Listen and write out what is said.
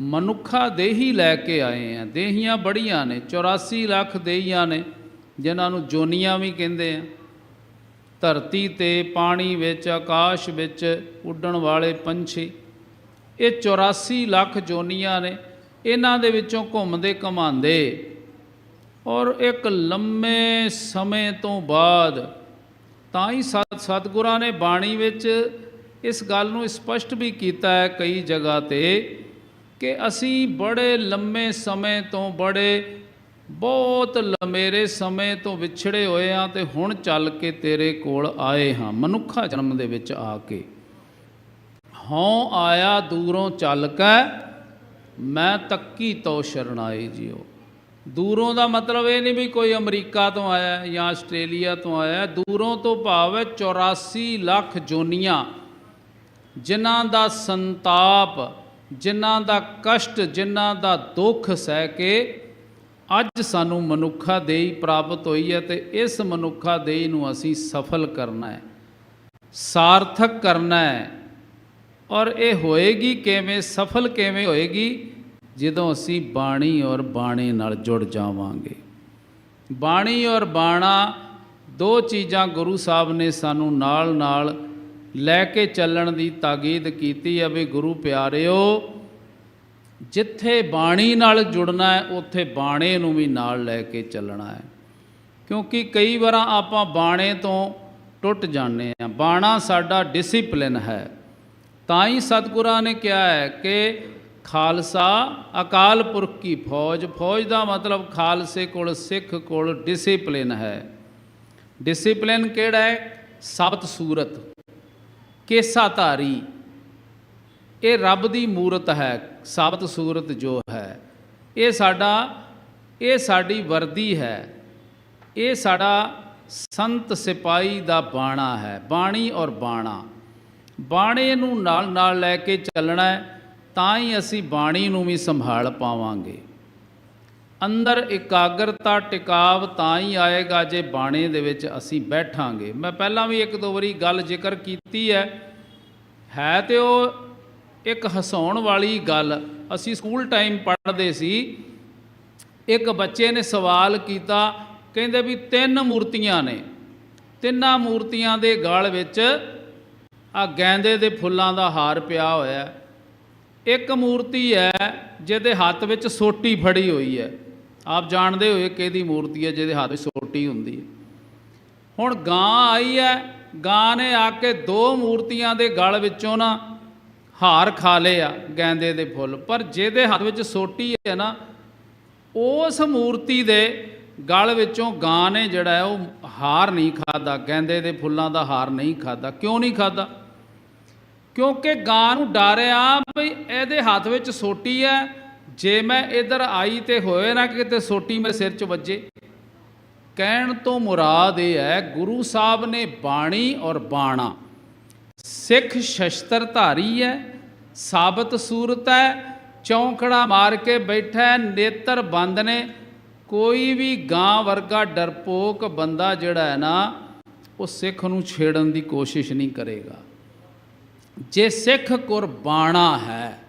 ਮਨੁੱਖਾ ਦੇਹੀ ਲੈ ਕੇ ਆਏ ਆ। ਦੇਹੀਆਂ ਬੜੀਆਂ ਨੇ 84 ਲੱਖ ਦੇਹੀਆਂ ਨੇ, ਜਿਨ੍ਹਾਂ ਨੂੰ ਜੋਨੀਆਂ ਵੀ ਕਹਿੰਦੇ ਆ। ਧਰਤੀ ਤੇ ਪਾਣੀ ਵਿੱਚ, ਆਕਾਸ਼ ਵਿੱਚ ਉੱਡਣ ਵਾਲੇ ਪੰਛੀ, ਇਹ 84 ਲੱਖ ਜੋਨੀਆਂ ਨੇ। ਇਹਨਾਂ ਦੇ ਵਿੱਚੋਂ ਘੁੰਮਦੇ ਘਮਾਉਂਦੇ ਔਰ ਇੱਕ ਲੰਮੇ ਸਮੇਂ ਤੋਂ ਬਾਅਦ ਤਾਂ ਹੀ ਸਤਿਗੁਰਾਂ ਨੇ ਬਾਣੀ ਵਿੱਚ ਇਸ ਗੱਲ ਨੂੰ ਸਪਸ਼ਟ ਵੀ ਕੀਤਾ ਹੈ ਕਈ ਜਗ੍ਹਾ ਤੇ। ਕਿ ਅਸੀਂ ਬੜੇ ਲੰਮੇ ਸਮੇਂ ਤੋਂ ਬੜੇ, ਬਹੁਤ ਲੰਮੇਰੇ ਸਮੇਂ ਤੋਂ ਵਿਛੜੇ ਹੋਏ ਹਾਂ ਤੇ ਹੁਣ ਚੱਲ ਕੇ ਤੇਰੇ ਕੋਲ ਆਏ ਹਾਂ। ਮਨੁੱਖਾ ਜਨਮ ਦੇ ਵਿੱਚ ਆ ਕੇ। ਹਉ ਆਇਆ ਦੂਰੋਂ ਚੱਲ ਕੇ, ਮੈਂ ਤੱਕੀ ਤੋ ਸ਼ਰਣਾਈ ਜਿਓ ਦੂਰੋਂ ਦਾ ਮਤਲਬ ਇਹ ਨਹੀਂ ਵੀ ਕੋਈ ਅਮਰੀਕਾ ਤੋਂ ਆਇਆ ਜਾਂ ਆਸਟ੍ਰੇਲੀਆ ਤੋਂ ਆਇਆ, ਦੂਰੋਂ ਤੋਂ ਭਾਵ ਹੈ 84 ਲੱਖ ਜੋਨੀਆਂ, ਜਿਨ੍ਹਾਂ ਦਾ ਸੰਤਾਪ ਜਿਨ੍ਹਾਂ ਦਾ ਕਸ਼ਟ, ਜਿਨ੍ਹਾਂ ਦਾ ਦੁੱਖ ਸਹਿ ਕੇ ਅੱਜ ਸਾਨੂੰ ਮਨੁੱਖਾ ਦੇਈ ਪ੍ਰਾਪਤ ਹੋਈ ਹੈ ਤੇ ਇਸ ਮਨੁੱਖਾ ਦੇਈ ਨੂੰ ਅਸੀਂ ਸਫਲ ਕਰਨਾ ਹੈ, ਸਾਰਥਕ ਕਰਨਾ ਹੈ। ਔਰ ਇਹ ਹੋਏਗੀ ਕਿਵੇਂ, ਸਫਲ ਕਿਵੇਂ ਹੋਏਗੀ? ਜਦੋਂ ਅਸੀਂ ਬਾਣੀ ਔਰ ਬਾਣੇ ਨਾਲ ਜੁੜ ਜਾਵਾਂਗੇ। ਬਾਣੀ ਔਰ ਬਾਣਾ ਦੋ ਚੀਜ਼ਾਂ ਗੁਰੂ ਸਾਹਿਬ ਨੇ ਸਾਨੂੰ ਨਾਲ ਨਾਲ ਲੈ ਕੇ ਚੱਲਣ ਦੀ ਤਾਕੀਦ ਕੀਤੀ ਹੈ ਵੀ ਗੁਰੂ ਪਿਆਰਿਓ। ਜਿੱਥੇ ਬਾਣੀ ਨਾਲ ਜੁੜਨਾ ਹੈ, ਉੱਥੇ ਬਾਣੇ ਨੂੰ ਵੀ ਨਾਲ ਲੈ ਕੇ ਚੱਲਣਾ ਹੈ। ਕਿਉਂਕਿ ਕਈ ਵਾਰਾਂ ਆਪਾਂ ਬਾਣੇ ਤੋਂ ਟੁੱਟ ਜਾਂਦੇ ਆ ਬਾਣਾ ਸਾਡਾ ਡਿਸਪਲਿਨ ਹੈ। ਤਾਂ ਹੀ ਸਤਿਗੁਰਾਂ ਨੇ ਕਿਹਾ ਹੈ ਕਿ ਖਾਲਸਾ ਅਕਾਲ ਪੁਰਖ ਕੀ ਫੌਜ। ਫੌਜ ਦਾ ਮਤਲਬ ਖਾਲਸੇ ਕੋਲ ਸਿੱਖ ਕੋਲ ਡਿਸਪਲਿਨ ਹੈ। ਡਿਸਪਲਿਨ ਕਿਹੜਾ ਹੈ? ਸਬਤ ਸੂਰਤ। ਕੇਸਾ ਧਾਰੀ, ਇਹ ਰੱਬ ਦੀ ਮੂਰਤ ਹੈ, ਸਾਬਤ ਸੂਰਤ ਜੋ ਹੈ। ਇਹ ਸਾਡਾ, ਇਹ ਸਾਡੀ ਵਰਦੀ ਹੈ। ਇਹ ਸਾਡਾ ਸੰਤ ਸਿਪਾਈ ਦਾ ਬਾਣਾ ਹੈ, ਬਾਣੀ ਔਰ ਬਾਣਾ। ਬਾਣੇ ਨੂੰ ਨਾਲ ਨਾਲ ਲੈ ਕੇ ਚੱਲਣਾ ਤਾਂ ਹੀ ਅਸੀਂ ਬਾਣੀ ਨੂੰ ਵੀ ਸੰਭਾਲ ਪਾਵਾਂਗੇ। ਅੰਦਰ ਇਕਾਗਰਤਾ, ਟਿਕਾਵ ਤਾਂ ਹੀ ਆਏਗਾ ਜੇ ਬਾਣੇ ਦੇ ਵਿੱਚ ਅਸੀਂ ਬੈਠਾਂਗੇ। ਮੈਂ ਪਹਿਲਾਂ ਵੀ ਇੱਕ ਦੋ ਵਾਰੀ ਗੱਲ ਜ਼ਿਕਰ ਕੀਤੀ ਹੈ ਹੈ ਤੇ ਉਹ ਇੱਕ ਹਸਾਉਣ ਵਾਲੀ ਗੱਲ। ਅਸੀਂ ਸਕੂਲ ਟਾਈਮ ਪੜ੍ਹਦੇ ਸੀ। ਇੱਕ ਬੱਚੇ ਨੇ ਸਵਾਲ ਕੀਤਾ, ਕਹਿੰਦੇ ਵੀ ਤਿੰਨ ਮੂਰਤੀਆਂ ਨੇ। ਤਿੰਨਾਂ ਮੂਰਤੀਆਂ ਦੇ ਗਲ ਵਿੱਚ ਆ ਗੈਂਦੇ ਦੇ ਫੁੱਲਾਂ ਦਾ ਹਾਰ ਪਿਆ ਹੋਇਆ ਇੱਕ ਮੂਰਤੀ ਹੈ ਜਿਹਦੇ ਹੱਥ ਵਿੱਚ ਸੋਟੀ ਫੜੀ ਹੋਈ ਹੈ। ਆਪ ਜਾਣਦੇ ਹੋਏ ਕਿਹਦੀ ਮੂਰਤੀ ਹੈ ਜਿਹਦੇ ਹੱਥ ਵਿੱਚ ਸੋਟੀ ਹੁੰਦੀ ਹੈ। ਹੁਣ ਗਾਂ ਆਈ ਹੈ ਗਾਂ ਨੇ ਆ ਕੇ ਦੋ ਮੂਰਤੀਆਂ ਦੇ ਗਲ ਵਿੱਚੋਂ ਨਾ ਹਾਰ ਖਾ ਲਏ ਆ ਗੈਂਦੇ ਦੇ ਫੁੱਲ। ਪਰ ਜਿਹਦੇ ਹੱਥ ਵਿੱਚ ਸੋਟੀ ਹੈ ਨਾ, ਉਸ ਮੂਰਤੀ ਦੇ ਗਲ ਵਿੱਚੋਂ ਗਾਂ ਨੇ ਜਿਹੜਾ ਹੈ ਉਹ ਹਾਰ ਨਹੀਂ ਖਾਦਾ ਗੈਂਦੇ ਦੇ ਫੁੱਲਾਂ ਦਾ ਹਾਰ ਨਹੀਂ ਖਾਦਾ ਕਿਉਂ ਨਹੀਂ ਖਾਦਾ ਕਿਉਂਕਿ ਗਾਂ ਨੂੰ ਡਰਿਆ ਵੀ ਇਹਦੇ ਹੱਥ ਵਿੱਚ ਸੋਟੀ ਹੈ, ਜੇ ਮੈਂ ਇਧਰ ਆਈ ਤੇ ਹੋਏ ਨਾ ਕਿਤੇ ਸੋਟੀ ਮੇਰੇ ਸਿਰ 'ਚ ਵੱਜੇ। ਕਹਿਣ ਤੋਂ ਮੁਰਾਦ ਇਹ ਹੈ, ਗੁਰੂ ਸਾਹਿਬ ਨੇ ਬਾਣੀ ਔਰ ਬਾਣਾ ਸਿੱਖ ਸ਼ਸਤਰ ਧਾਰੀ ਹੈ, ਸਾਬਤ ਸੂਰਤ ਹੈ, ਚੌਂਕੜਾ ਮਾਰ ਕੇ ਬੈਠਾ ਨੇਤਰ ਬੰਦ ਨੇ, ਕੋਈ ਵੀ ਗਾਂ ਵਰਗਾ ਡਰਪੋਕ ਬੰਦਾ ਜਿਹੜਾ ਹੈ ਨਾ, ਉਹ ਸਿੱਖ ਨੂੰ ਛੇੜਨ ਦੀ ਕੋਸ਼ਿਸ਼ ਨਹੀਂ ਕਰੇਗਾ। ਜੇ ਸਿੱਖ ਕੁਰਬਾਨਾ ਹੈ